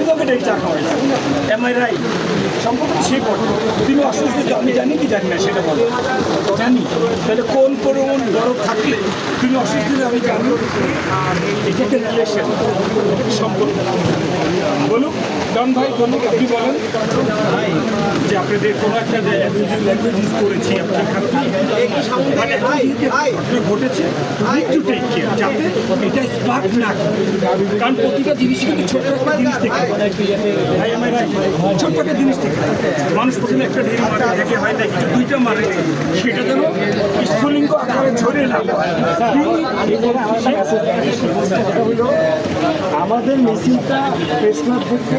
আমি তোকে ডেকে চা খাওয়াইছি রাই সম্পর্ক সে তুমি তিনি অসুস্থ আমি জানি কি জানি না, সেটা বলো। জানি। তাহলে কোন পরিমাণ বড় থাকলে তুমি অসুস্থ আমি জানি। এটা একটা রিলেশন সম্পর্ক। বলুন ডন ভাই বলুন আপনি বলেন। যে আপনাদের কোনো একটা ল্যাঙ্গুয়েজ ইউজ করেছি আপনার মানে ঘটেছে একটু টেক কেয়ার যাতে এটা স্পার্ক না কারণ প্রতিটা জিনিস কিন্তু ছোট্ট একটা জিনিস থেকে ভাই আমার একটা জিনিস থেকে মানুষ প্রথমে একটা ঢের মারে থেকে হয় না দুইটা মারে সেটা যেন স্ফুলিঙ্গ আকারে ছড়িয়ে না। আমাদের মেশিনটা প্রেস ক্লাব থেকে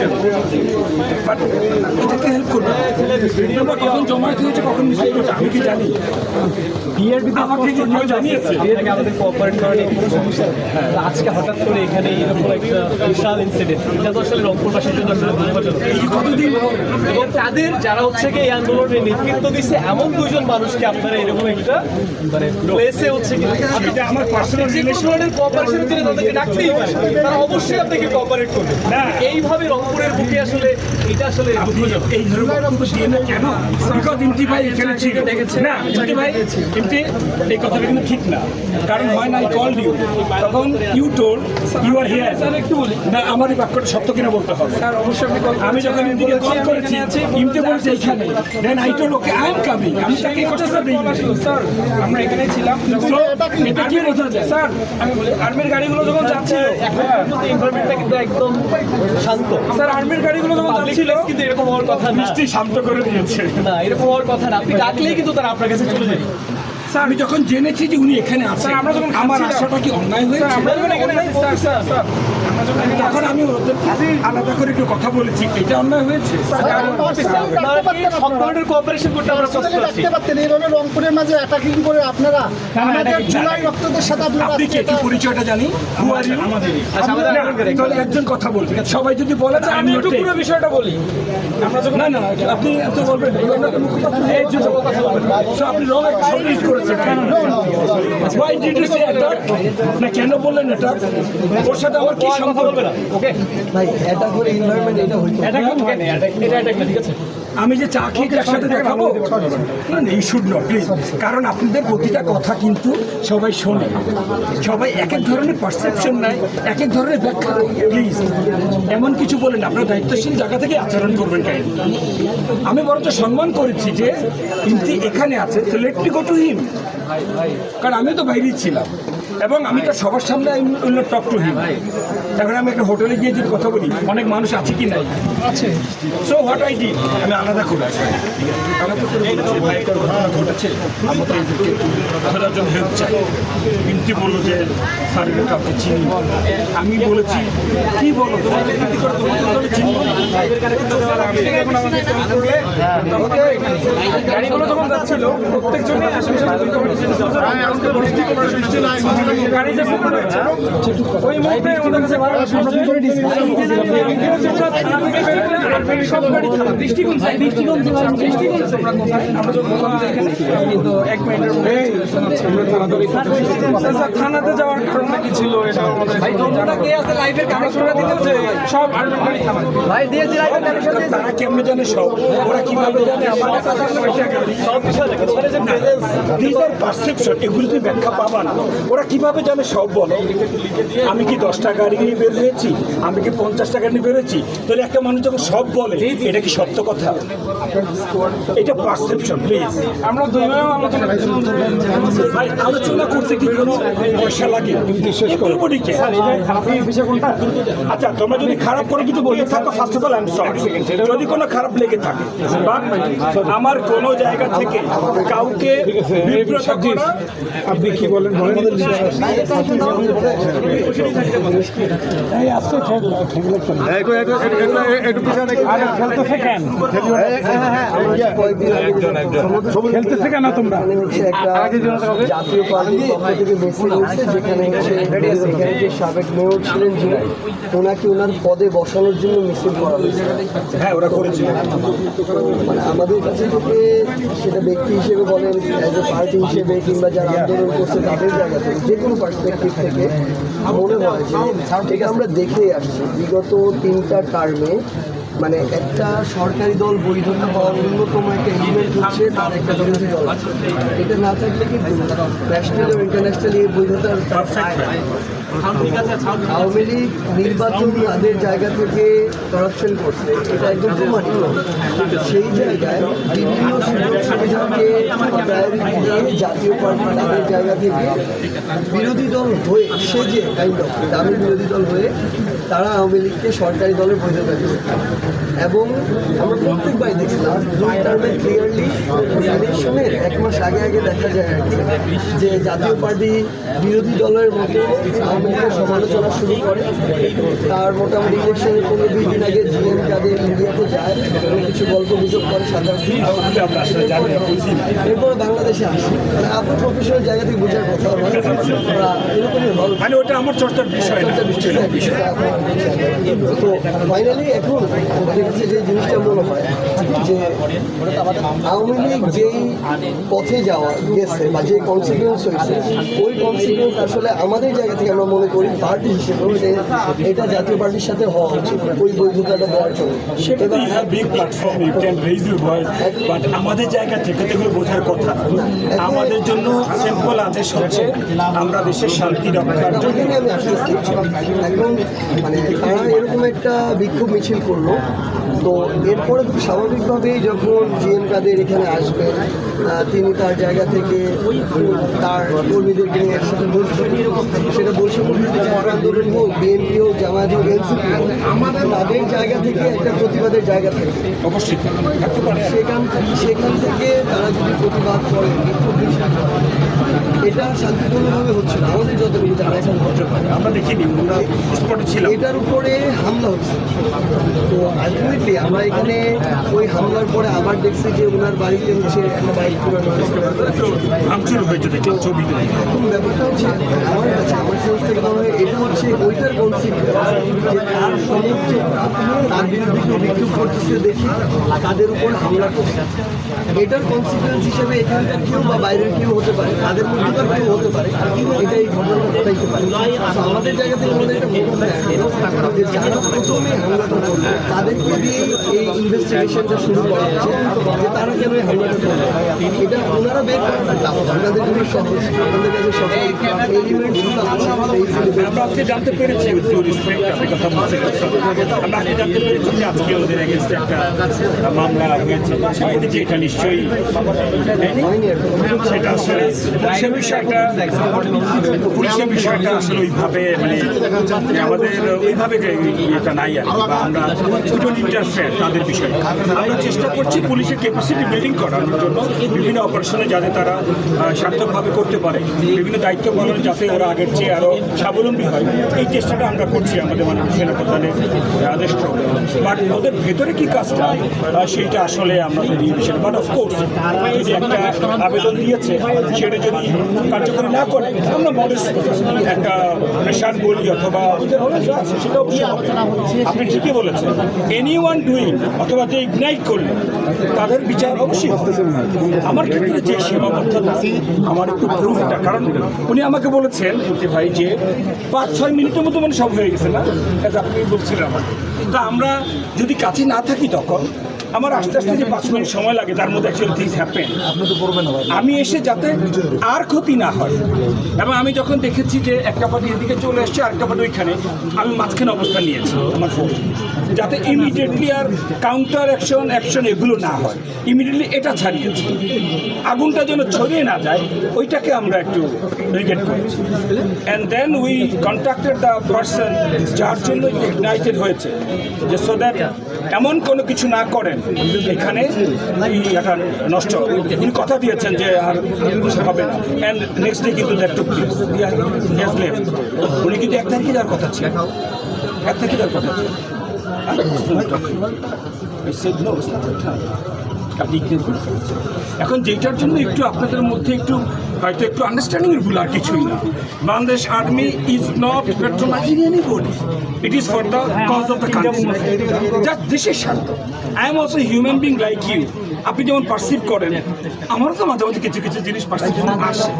সিলেকশন বাট এটাকে হেল্প করবে। আমরা কখন জমায়েত হয়েছে কখন মিসিং হয়েছে আমি কি জানি? বিএরবি আমাকে কি কেউ জানিয়েছে? থেকে আমাদের কোঅপারেট করার কোনো সমস্যা নেই। আজকে হঠাৎ করে এখানে এরকম একটা বিশাল ইনসিডেন্ট এটা তো আসলে রংপুরবাসীর জন্য আসলে দুঃখজনক এই কতদিন? এবং তাদের যারা হচ্ছে কি এই আন্দোলনে নেতৃত্ব দিচ্ছে এমন দুইজন মানুষকে আপনারা এরকম একটা মানে প্লেসে হচ্ছে কি এটা আমার পার্সোনাল যে কোনো ধরনের কোঅপারেশন দিলে তাদেরকে ডাকতেই পারে। তারা অবশ্যই আপনাকে কোঅপারেট করবে। না। এইভাবে রংপুরের বুকে আসলে এটা আসলে এই ধরনের কেন? বিকজ ইমতি ভাই এখানে ছিল। না ইমতি ভাই ইমতি এই কথাটা কিন্তু ঠিক না। কারণ হয় না আই কল ইউ তখন you tell you are here একটু বলি। না আমার এই বাক্যটা সত্য কিনা বলতে হবে। স্যার অবশ্যই আমি যখন ইমতিকে কল করেছি ইমতি বলছে এইখানে then I told okay I am coming আমি তাকে কথাটা দিই স্যার? আমরা এখানে ছিলাম এটা কি বোঝা যায়? স্যার আমি বলি আর্মির গাড়িগুলো যখন যাচ্ছিল এনভায়রনমেন্টটা কিন্তু একদম শান্ত। স্যার আর্মির গাড়িগুলো যখন যাচ্ছিল কিন্তু এরকম হওয়ার কথা না বৃষ্টি শান্ত করে দিয়েছে। না এরকম হওয়ার কথা না। আপনি ডাকলেই কিন্তু তারা আপনার কাছে চলে যাবে স্যার আমি যখন জেনেছি যে উনি এখানে আছেন আমরা আশাটা কি অন্যায় হয়েছে? আমরা যখন এখানে আছি, স্যার, স্যার, স্যার, তখন আমি ওদের আলাদা করে একটু কথা বলেছি এটা অন্যায় হয়েছে? রংপুরের মাঝে অ্যাটাকিং করে আপনারা জুলাই রক্তদের সাথে আপনারা আপনি কি একটু পরিচয়টা জানি? আচ্ছা, একজন কথা বলবেন সবাই যদি বলে আমি একটু পুরো বিষয়টা বলি। আমরা যখন না না আপনি তো বলবেন আপনি রং একটা শব্দ করেছেন Why did you না কেন বললেন এটা ওর সাথে আমার কি সম্পর্ক? ওকে ভাই এটা করে এনভায়রনমেন্ট এটা হইতো। এটা কিন্তু এটা এটা ঠিক আছে? আমি যে চা খেয়ে একসাথে দেখাবো? এই শুড নট প্লিজ কারণ আপনাদের প্রতিটা কথা কিন্তু সবাই শোনে। সবাই এক এক ধরনের পারসেপশন নেয় এক এক ধরনের ব্যাখ্যা প্লিজ এমন কিছু বলেন আপনার দায়িত্বশীল জায়গা থেকে আচরণ করবেন কেন? আমি বরঞ্চ সম্মান করেছি যে কিন্তু এখানে আছে তো let me go to him কারণ আমি তো বাইরেই ছিলাম। এবং আমি তো সবার সামনে টক টু হিম এখন আমি একটা হোটেলে গিয়ে যদি কথা বলি অনেক মানুষ আছে কি নাই? আছে। সো হোয়াট আই ডি আমি আলাদা করে বলেছি ভাই একটা ঘটনা ঘটেছে আমাকে এদেরকে হেল্প চাই। কিন্তু বলল যে স্যারের কাউকে চিনি আমি বলেছি কি বলো? তোমাকে কি করে তোমাকে তো চিনি গাড়িগুলো যখন যাচ্ছিল প্রত্যেকজনই আশেপাশে দৃষ্টিকোণ থানাতে যাওয়ার কারণটা কি ছিল এটা আমাদের সব আর্মি থানা ভাই দিয়েছি লাইভে কানেকশন তারা কেমনে জানে সব? ওরা কীভাবে জানে? আমার সব বিষয় দেখেন ওখানে যে প্রেজেন্স দিস আর পারসেপশন এগুলো তুমি ব্যাখ্যা পাবা না। ওরা কীভাবে জানে সব বলো? আমি কি দশটা গাড়ি নিয়ে বের হয়েছি? আমি কি পঞ্চাশ টাকা নিয়ে বেরোচ্ছি তাহলে একটা মানুষ যখন সব বলে এটা কি সত্য কথা? এটা পারসেপশন প্লিজ আমরা দুইভাবে আলোচনা ভাই আলোচনা করতে কি কোনো পয়সা লাগে এভরিবডিকে আচ্ছা তোমরা যদি খারাপ করে কিছু বলে থাকো first of all I am sorry যদি কোনো খারাপ লেগে থাকে বাট আমার কোনো জায়গা থেকে কাউকে বিব্রত করা আপনি কি বলেন বলেন খেলতেছে কেন খেলতেছে কেন তোমরা? হচ্ছে একটা জাতীয় পার্টির পক্ষ থেকে মিছিল হচ্ছে যেখানে হচ্ছে যে সাবেক মেয়র ছিলেন যিনি ওনাকে ওনার পদে বসানোর জন্য মিছিল করা হয়েছে। হ্যাঁ ওরা করেছিল। মানে আমাদের কাছে থেকে সেটা ব্যক্তি হিসেবে বলেন অ্যাজ এ পার্টি হিসেবে কিংবা যারা আন্দোলন করছে তাদের জায়গা থেকে যে কোনো পার্সপেক্টিভ থেকে মনে হয় যে এটা আমরা দেখে আসছি। বিগত তিনটা টার্মে মানে একটা সরকারি দল বৈধতা হওয়ার অন্যতম একটা এলিমেন্ট হচ্ছে তার একটা বিরোধী দল। এটা না থাকলে কিন্তু ন্যাশনাল ও ইন্টারন্যাশনাল এই বৈধতার তার আওয়ামী লীগ নির্বাচন তাদের জায়গা থেকে করাপশন করছে। এটা একদম প্রমাণিত। সেই জায়গায় বিভিন্ন সুযোগ সুবিধাকে জাতীয় পার্টি তাদের জায়গা থেকে বিরোধী দল হয়ে সেজে কাইন্ড অফ বিরোধী দল হয়ে তারা আওয়ামী লীগকে সরকারি দলের বৈধতা দিয়েছে। এবং আমরা প্রত্যেকবার দেখছিলাম দুই টার্মে ক্লিয়ারলি ইলেকশনের এক মাস আগে আগে দেখা যায় যে জাতীয় পার্টি বিরোধী দলের মতো আওয়ামী সমালোচনা শুরু করে। তার মোটামুটি ইলেকশনের পনেরো দুই দিন আগে জিএম কাদের ইন্ডিয়াতে যায় এবং কিছু গল্প গুজব করে সাধারণ এরপর বাংলাদেশে আসে। আপনার প্রফেশনাল জায়গা থেকে বোঝার কথা এরকমই ভালো মানে ওটা আমার চর্চার বিষয় না। তো ফাইনালি এখন কাছে যে জিনিসটা মনে হয় যে আওয়ামী লীগ যেই পথে যাওয়া গেছে বা যে কনসিকুয়েন্স হয়েছে ওই কনসিকুয়েন্স আসলে আমাদের জায়গা থেকে আমরা মনে করি পার্টি হিসেবে এটা জাতীয় পার্টির সাথে হওয়া উচিত ওই বৈধতাটা দেওয়ার জন্য। সেটা তো you have big platform you can raise your voice but আমাদের জায়গা থেকে তো বোঝার কথা। আমাদের জন্য সিম্পল আদেশ হচ্ছে আমরা দেশের শান্তি রক্ষার জন্য। আমি আসতেছি এখন মানে তারা এরকম একটা বিক্ষোভ মিছিল করল তো এরপরে স্বাভাবিকভাবেই যখন জিএম কাদের এখানে আসবেন তিনি তার জায়গা থেকে তার কর্মীদেরকে নিয়ে একসাথে বলছেন সেটা বলছে আন্দোলন হোক বিএনপি হোক জামায়াত হোক এনসিপি হোক তাদের জায়গা থেকে একটা প্রতিবাদের জায়গা থাকে। অবশ্যই। সেখান সেখান থেকে তারা যদি প্রতিবাদ করে এটা শান্তিপূর্ণভাবে হচ্ছে না। আমাদের যতটুকু জানা এখন হতে পারে আমরা দেখিনি এটার উপরে হামলা হচ্ছে। তো আলটিমেটলি আমরা এখানে ওই হামলার পরে আবার দেখছি যে ওনার বাড়িতে হচ্ছে একটা বাইক পুরানো ভাঙচুর হয়েছে দেখলাম ছবিতে এখন ব্যাপারটা হচ্ছে আমার কাছে আমার সেন্স থেকে মনে হয় এটা হচ্ছে ওইটার কনসিকুয়েন্স যে তার বিরুদ্ধে কেউ বিক্ষোভ করতেছে দেখি তাদের উপর হামলা করছে। এটার কনসিকুয়েন্স হিসেবে এখানকার কেউ বা বাইরের কেউ হতে পারে তাদের মধ্যকার কেউ হতে পারে এটাই ঘটনাটা ঘটাইতে পারে। আমাদের জায়গা থেকে আমাদের একটা হয় যে যারা প্রথমে হামলাটা করল তাদেরকে এই ইনভেস্টিগেশনটা শুরু করা যে তারা কেন এই হামলাটা এটা ওনারা বের জন্য সহজ কাছে আমরা আজকে জানতে পেরেছি আপনি কথা একটা এটা নিশ্চয়ই সেটা আসলে বিষয়টা আসলে ওইভাবে মানে আমাদের ওইভাবে ইয়েটা নাই আর আমরা দুটো ইন্টারফেয়ার তাদের বিষয়ে। আমরা চেষ্টা করছি পুলিশের ক্যাপাসিটি বিল্ডিং করানোর জন্য। বিভিন্ন অপারেশনে যাতে তারা সার্থকভাবে করতে পারে। বিভিন্ন দায়িত্ব পালন যাতে ওরা আগের চেয়ে আরও স্বাবলম্বী হয়। এই চেষ্টাটা আমরা করছি আমাদের মাননীয় সেনাপ্রধানের আদেশ বাট ওদের ভেতরে কি কাজটা? সেইটা আসলে আমাদের এই বিষয় বাট অফকোর্স যদি একটা আবেদন দিয়েছে, সেটা যদি কার্যকরী না করে, আমরা মডেস্ট একটা প্রেশার বলি অথবা সেটা অবশ্যই আপনি ঠিকই বলেছেন। এনি ওয়ান ডুইং অথবা যে ইগনাইট করলে, তাদের বিচার অবশ্যই আমার ক্ষেত্রে যে সীমাবদ্ধতা, আমার একটু প্রুফটা কারণ উনি আমাকে বলেছেন ভাই যে পাঁচ ছয় মিনিটের মতো মানে সব হয়ে গেছে না? আপনি বলছিলেন আমাকে। তা আমরা যদি কাছে না থাকি তখন আমার আস্তে আস্তে যে পাঁচ মিনিট সময় লাগে তার মধ্যে অ্যাকচুয়ালি থিংস হ্যাপেন আমি এসে যাতে আর ক্ষতি না হয়। এবং আমি যখন দেখেছি যে একটা পার্টি এদিকে চলে এসছে আরেকটা পার্টি ওইখানে আমি মাঝখানে অবস্থান নিয়েছি আমার ফোন যাতে ইমিডিয়েটলি আর কাউন্টার অ্যাকশন অ্যাকশন এগুলো না হয়। ইমিডিয়েটলি এটা ছাড়িয়েছি আগুনটা যেন ছড়িয়ে না যায় ওইটাকে আমরা একটু রিগেট করেছি। And then we contacted the person যার জন্য ইগনাইটেড হয়েছে যে সো দ্যাট এমন কোনো কিছু না করেন, এখানে নষ্ট। উনি কথা দিয়েছেন যে আর হবে না। অ্যান্ড নেক্সট ডে কিন্তু দ্যাট উনি কিন্তু এক তারিখে যাওয়ার কথা ছিল। এক তারিখে যাওয়ার কথা ছিল. ফেলেছেন। এখন যেটার জন্য একটু আপনাদের মধ্যে একটু, হয়তো একটু আন্ডারস্ট্যান্ডিং এর ভুল আর কিছুই না। Bangladesh army is not patrolizing anybody it is for the cause of the country just দেশের স্বার্থ I am also human being like you আপনি যেমন পারসিভ করেন, আমারও তো মাঝে মাঝে কিছু কিছু জিনিস পারসিভ আসে।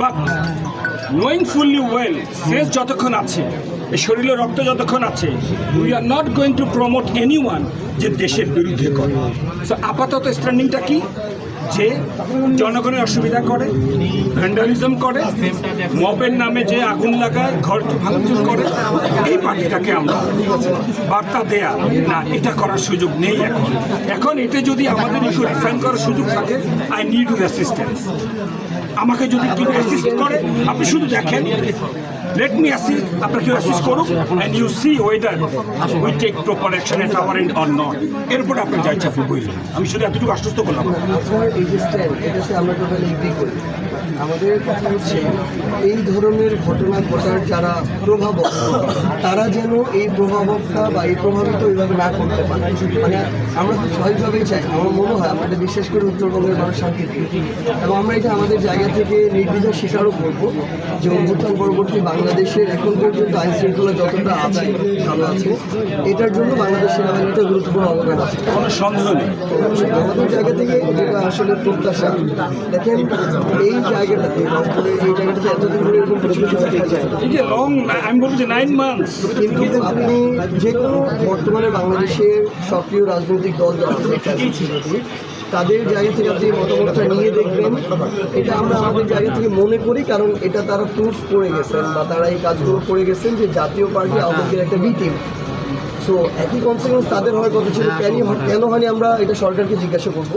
বাট নোয়িং ফুললি ওয়েল শেষ যতক্ষণ আছে শরীরে রক্ত যতক্ষণ আছে we are not going to promote any one যে দেশের বিরুদ্ধে করে। সো আপাতত স্ট্যান্ডিংটা কি? যে জনগণের অসুবিধা করে ভ্যান্ডালিজম করে, মবের নামে যে আগুন লাগায় ঘর ভাঙচুর করে, এই পার্টিটাকে আমরা বার্তা দেয়া, না, এটা করার সুযোগ নেই এখন। এখন এটা যদি আমাদের একটু রিফাইন করার সুযোগ থাকে আই নিড অ্যাসিস্ট্যান্স আমাকে যদি কেউ অ্যাসিস্ট করে, আপনি শুধু দেখেন লেট মি অ্যাসিস্ট আপনাকে অ্যাসিস্ট করুক and you see whether we take proper action at our end or not এরপরে আপনি যা ইচ্ছা আপনি বললেন আমি শুধু এতটুকু আশ্বস্ত করলাম। আপনার এই যে স্ট্যান্ড এটাতে আমরা টোটালি এগ্রি করি আমাদের কথা হচ্ছে এই ধরনের ঘটনা ঘটার যারা প্রভাবক তারা যেন এই প্রভাবকটা বা এই প্রভাবিত ওইভাবে না করতে পারে। মানে আমরা তো স্বাভাবিকভাবেই চাই আমার মনে হয় আমাদের বিশেষ করে উত্তরবঙ্গের মানুষ শান্তি এবং আমরা এটা আমাদের জায়গা থেকে নির্দ্বিধায় স্বীকারও করব যে অভ্যুত্থান পরবর্তী বাংলাদেশের এখন পর্যন্ত আইন শৃঙ্খলা যতটা আছে ভালো আছে এটার জন্য বাংলাদেশ সেনাবাহিনীটা গুরুত্বপূর্ণ অবদান আছে। কোনো সন্দেহ নেই? আমাদের জায়গা থেকে যেটা আসলে প্রত্যাশা। দেখেন এই জায়গাটাতে লং আমি বলব যে নাইন মান্থস কিন্তু আপনি যে কোনো বর্তমানে বাংলাদেশের সক্রিয় রাজনৈতিক দল যারা তাদের জায়গা থেকে আপনি মতামতটা নিয়ে দেখবেন। এটা আমরা আমাদের জায়গা থেকে মনে করি কারণ এটা তারা প্রুফ করে গেছেন বা তারা এই কাজগুলো করে গেছেন যে জাতীয় পার্টি আওয়ামী লীগের একটা বি টিম সো একই কনসিকুয়েন্স তাদের হওয়ার কথা ছিল। কেন কেন হয়নি আমরা এটা সরকারকে জিজ্ঞাসা করব?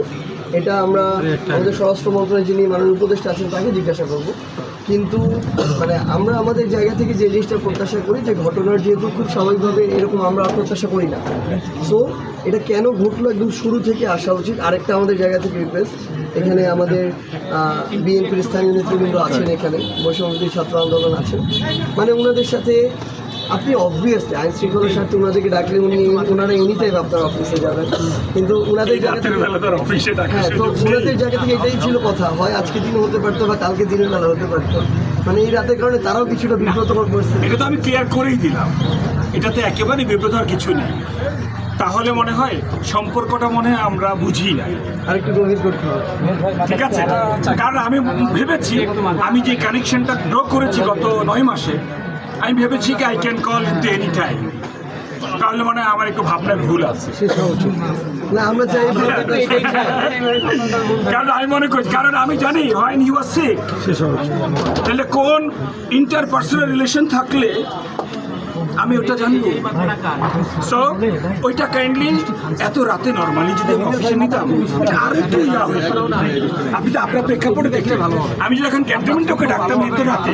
এটা আমরা আমাদের স্বরাষ্ট্র মন্ত্রণালয়ের যিনি মাননীয় উপদেষ্টা আছেন তাকে জিজ্ঞাসা করব। কিন্তু মানে আমরা আমাদের জায়গা থেকে যে জিনিসটা প্রত্যাশা করি যে ঘটনার যেহেতু খুব স্বাভাবিকভাবে এরকম আমরা প্রত্যাশা করি না। সো এটা কেন ঘটলো একদম শুরু থেকে আসা উচিত? আরেকটা আমাদের জায়গা থেকে রিকোয়েস্ট এখানে আমাদের বিএনপির স্থানীয় নেতৃবৃন্দ আছেন এখানে বৈষম্যবিধি ছাত্র আন্দোলন আছেন। মানে ওনাদের সাথে আপনি অবভিয়াসলি আইন শৃঙ্খলার স্বার্থে ওনাদেরকে ডাকলে উনি ওনারা টাইম আপনার অফিসে যাবেন। কিন্তু ওনাদের হ্যাঁ তো ওনাদের জায়গা থেকে এটাই ছিল কথা। হয় আজকে দিন হতে পারতো বা কালকে দিনের বেলা হতে পারতো। মানে এই রাতের কারণে তারাও কিছুটা বিব্রতকর পরিস্থিতি। এটা তো আমি ক্লিয়ার করেই দিলাম। এটাতে একেবারে বিব্রত হওয়ার কিছু নেই। তাহলে মনে হয় সম্পর্কটা মনে হয় আমরা বুঝি না। আরেকটু গভীর করতে হবে। ঠিক আছে? কারণ আমি ভেবেছি আমি যে কানেকশনটা ড্র করেছি গত নয় মাসে আমি ভেবেছি কি I can call in any time তাহলে মনে হয় আমার একটু ভাবনায় ভুল আছে। না আমরা চাই কারণ আমি মনে করি কারণ আমি জানি হয় ইউ আর সিক তাহলে কোন ইন্টারপার্সোনাল রিলেশন থাকলে আমি ওটা জানব। সো ওইটা কাইন্ডলি এত রাতে নর্মালি যদি আমি অফিসে নিতাম এটা আরও একটু ইয়া হয়ে আপনি তো আপনার প্রেক্ষাপটে দেখলে ভালো। আমি যদি এখন ক্যান্টনমেন্টে ওকে ডাকতাম এত রাতে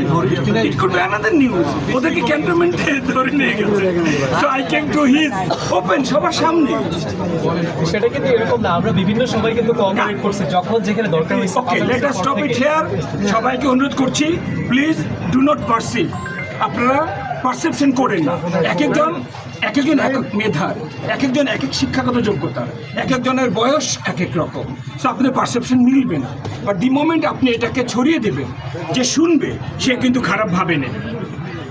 ইট কুড বি নিউজ ওদেরকে ক্যান্টনমেন্টে ধরে নিয়ে গেছে। So I can to his open সবার সামনে। সেটা কিন্তু এরকম না আমরা বিভিন্ন সময় কিন্তু কোঅপারেট করছি যখন যেখানে দরকার হয়েছে okay let us stop it here সবাইকে অনুরোধ করছি প্লিজ ডু নট পারসিভ আপনারা পারসেপশন করেন না। এক একজন এক একজন এক এক মেধার এক একজন এক এক শিক্ষাগত যোগ্যতা, এক একজনের বয়স এক এক রকম। সো আপনাদের পারসেপশন মিলবে না। বাট দি মোমেন্ট আপনি এটাকে ছড়িয়ে দেবেন, যে শুনবে, সে কিন্তু খারাপ ভাবে নেবে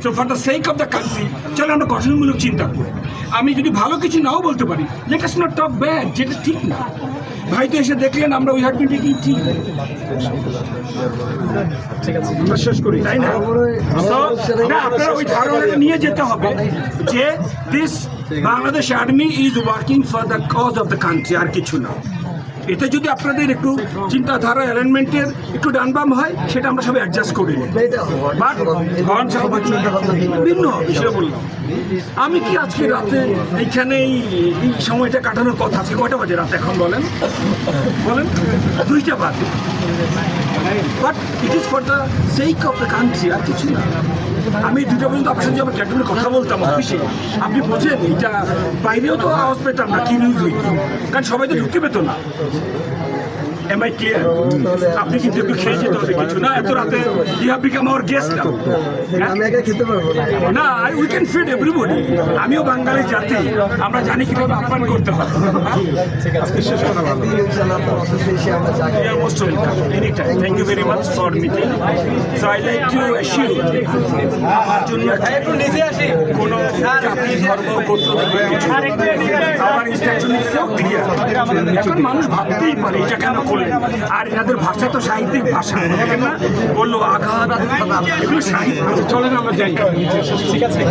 so for the sake of the country চলো আমরা গঠনমূলক চিন্তা করি। আমি যদি ভালো কিছু নাও বলতে পারি let us not talk bad যেটা ঠিক না। ভাই তো এসে দেখলেন, আমরা ওই বিন টেকিং ঠিক? আমরা শেষ করি, তাই না? না, আপনারা ওই ধারণাটা নিয়ে যেতে হবে যে this Bangladesh army is working for the cause of the country আর কিছু না। এতে যদি আপনাদের একটু চিন্তাধারা অ্যারেঞ্জমেন্টের একটু ডানবাম হয়, সেটা আমরা সবাই অ্যাডজাস্ট করি বাট ভিন্ন। সেটা বললাম। আমি কি আজকে রাতে এইখানে এই সময়টা কাটানোর কথা? আছে কয়টা বাজে রাতে এখন বলেন? বলেন, দুইটা বাজে। But it is for the sake of the country আর কিছু না। আমি দুটো পর্যন্ত আপনার সাথে যখন ক্যান্টনে কথা বলতাম অফিসে, আপনি বোঝেন, এটা বাইরেও তো আওয়াজ পেতাম না, কি নিউজ হইত? কারণ সবাই তো ঢুকতে পেতো না। এম আই ক্লিয়ার আপনি কিন্তু একটু খেয়ে যেতে হবে কিছু না এত রাতে you have become our guest আমি একা খেতে পারব না। I we can feed everybody আমিও বাঙালি জাতি আমরা জানি কীভাবে আপ্যায়ন করতে হয়। ইনশাআল্লাহ আপনার অফিসে এসে আমরা চা You are most welcome. Anytime. Thank you very much for meeting. So I like to assure আমার জন্য কোনো জাতি ধর্ম গোত্র কিছু আমার ইনস্ট্রাকশন ইজ সো ক্লিয়ার এখন মানুষ ভাবতেই পারে এটা কেন করলেন আর এনাদের ভাষা তো সাহিত্যিক ভাষা না। বলল আঘাত আচ্ছা, চলেন আমরা যাই। ঠিক আছে?